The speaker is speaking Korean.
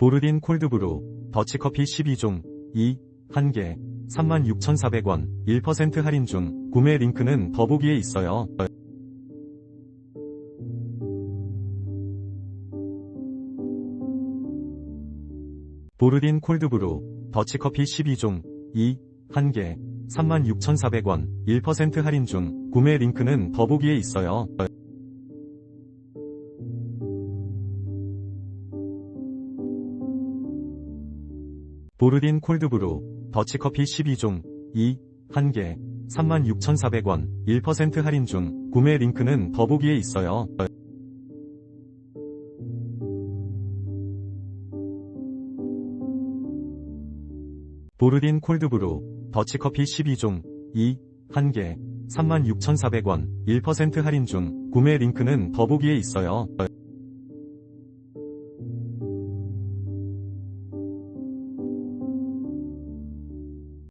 보르딘 콜드브루, 더치커피 12종, 2, 1개, 36,400원, 1% 할인 중, 구매 링크는 더보기에 있어요. 보르딘 콜드브루, 더치커피 12종, 2, 1개, 36,400원, 1% 할인 중, 구매 링크는 더보기에 있어요. 보르딘 콜드브루, 더치커피 12종, 2, 1개, 36,400원, 1% 할인 중, 구매 링크는 더보기에 있어요. 보르딘 콜드브루, 더치커피 12종, 2, 1개, 36,400원, 1% 할인 중, 구매 링크는 더보기에 있어요.